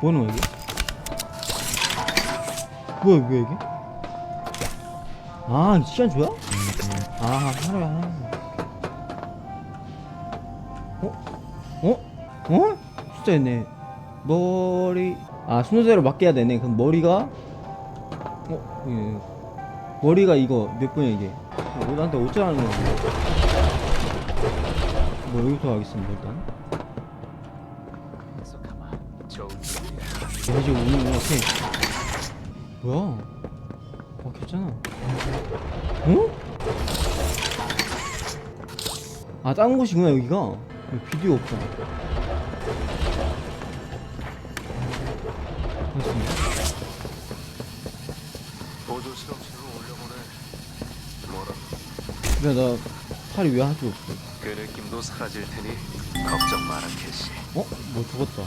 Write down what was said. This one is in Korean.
뭐하는 거야 이게? 뭐야 뭐야 이게? 아 시간 줘야? 아 하나 어? 어? 어? 진짜 있네 머리 아 순서대로 해야 되네 그럼 머리가 어? 예. 머리가 이거 몇 분이야 이게 어, 나한테 어쩌라는 거야 뭐 여기부터 가겠습니다 일단 오는 거 같아 뭐야 어 괜찮아 어? 아 작은 곳이구나 여기가 여기 비디오 없다 보조 실험실로 올려보내. 뭐라? 그래 나 팔이 왜 한쪽 없어 그 느낌도 사라질 테니 걱정 마라 캐시. 어? 뭐 죽었다